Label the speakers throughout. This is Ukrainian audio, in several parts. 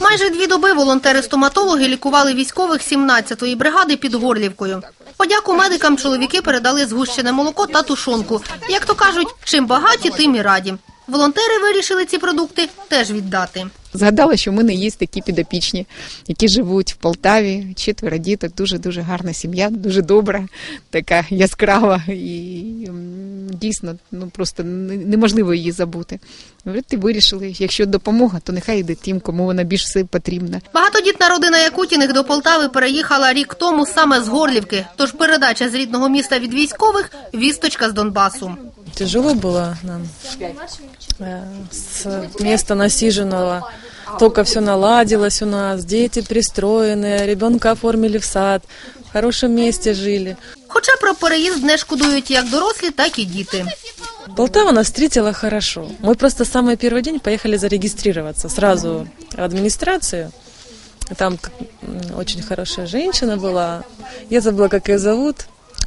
Speaker 1: Майже дві доби волонтери-стоматологи лікували військових 17-ї бригади під Горлівкою. Подяку медикам чоловіки передали згущене молоко та тушонку. Як то кажуть, чим багаті, тим і раді. Волонтери вирішили ці продукти теж віддати.
Speaker 2: Згадала, що в мене є такі підопічні, які живуть в Полтаві, четверо діток, дуже дуже гарна сім'я, дуже добра, така яскрава і дійсно ну просто неможливо її забути. І вирішили, якщо допомога, то нехай йде тим, кому вона більш все потрібна.
Speaker 1: Багатодітна родина Якутіних до Полтави переїхала рік тому саме з Горлівки. Тож передача з рідного міста від військових – вісточка з Донбасу.
Speaker 3: Тяжело было нам э, с места насиженного. Только все наладилось у нас, дети пристроенные, ребенка оформили в сад, в хорошем месте жили.
Speaker 1: Хоча про переїзд не шкодують як дорослі, так і діти.
Speaker 3: Полтава нас встретила хорошо. Мы просто самый первый день поехали зарегистрироваться сразу в администрацию. Там к- м, очень хорошая женщина была. Я забыла, как ее зовут.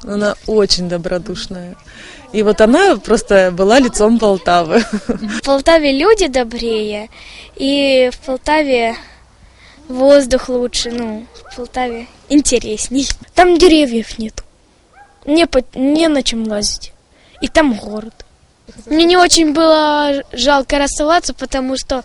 Speaker 3: Она очень добродушная. И вот она просто была лицом Полтавы.
Speaker 4: В Полтаве люди добрее, и в Полтаве воздух лучше, ну, в Полтаве интересней. Там деревьев нет, не, по- не на чем лазить, и там город. Мне не очень было жалко расставаться, потому что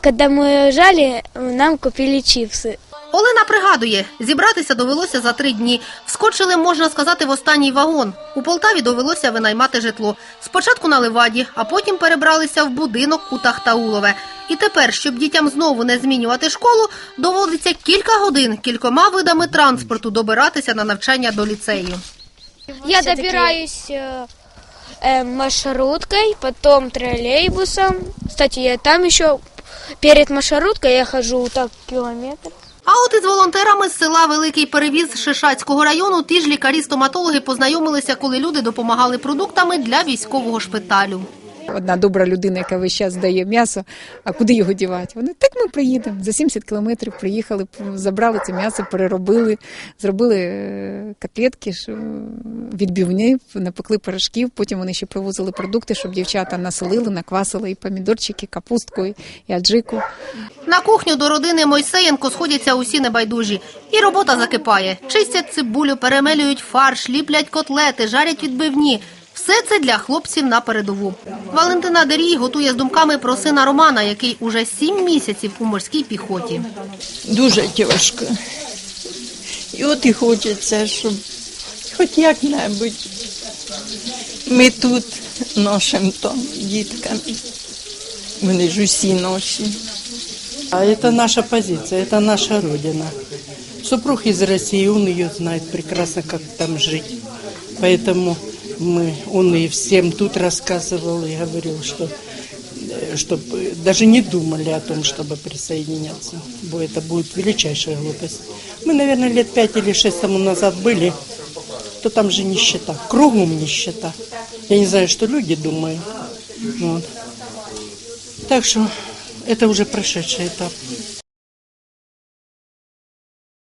Speaker 4: когда мы уезжали, нам купили чипсы.
Speaker 1: Олена пригадує, зібратися довелося за три дні. Вскочили, можна сказати, в останній вагон. У Полтаві довелося винаймати житло. Спочатку на Леваді, а потім перебралися в будинок у Тахтаулове. І тепер, щоб дітям знову не змінювати школу, доводиться кілька годин кількома видами транспорту добиратися на навчання до ліцею.
Speaker 4: Я добираюсь э, э, маршруткой, потом троллейбусом. Кстати, я там еще перед маршруткой я хожу так километр.
Speaker 1: А от із волонтерами з села Великий Перевіз Шишацького району ті ж лікарі-стоматологи познайомилися, коли люди допомагали продуктами для військового шпиталю.
Speaker 2: Одна добра людина, яка весь час здає м'ясо, а куди його дівати? Вони так ми приїдемо. За 70 кілометрів приїхали, забрали це м'ясо, переробили, зробили е, котлетки, що, відбивні, напекли пирожків. Потім вони ще привозили продукти, щоб дівчата насолили, наквасили і помідорчики, капустку, і аджику.
Speaker 1: На кухню до родини Мойсеєнко сходяться усі небайдужі. І робота закипає. Чистять цибулю, перемелюють фарш, ліплять котлети, жарять відбивні. Все це для хлопців на передову. Валентина Дерій готує з думками про сина Романа, який уже сім місяців у морській піхоті.
Speaker 5: дуже тяжко. І от і хочеться, щоб хоч як-небудь ми тут нашим там діткам. Вони ж усі наші.
Speaker 6: А это наша позиция, это наша родина. Супруг из России, он ее знает прекрасно, как там жить. Поэтому мы, он и всем тут рассказывал и говорил, что чтобы даже не думали о том, чтобы присоединяться, бо это будет величайшая глупость. Мы, наверное, лет пять или шесть тому назад были, то там же нищета, кругом нищета. Я не знаю, что люди думают. Вот. Так что это уже прошедший этап.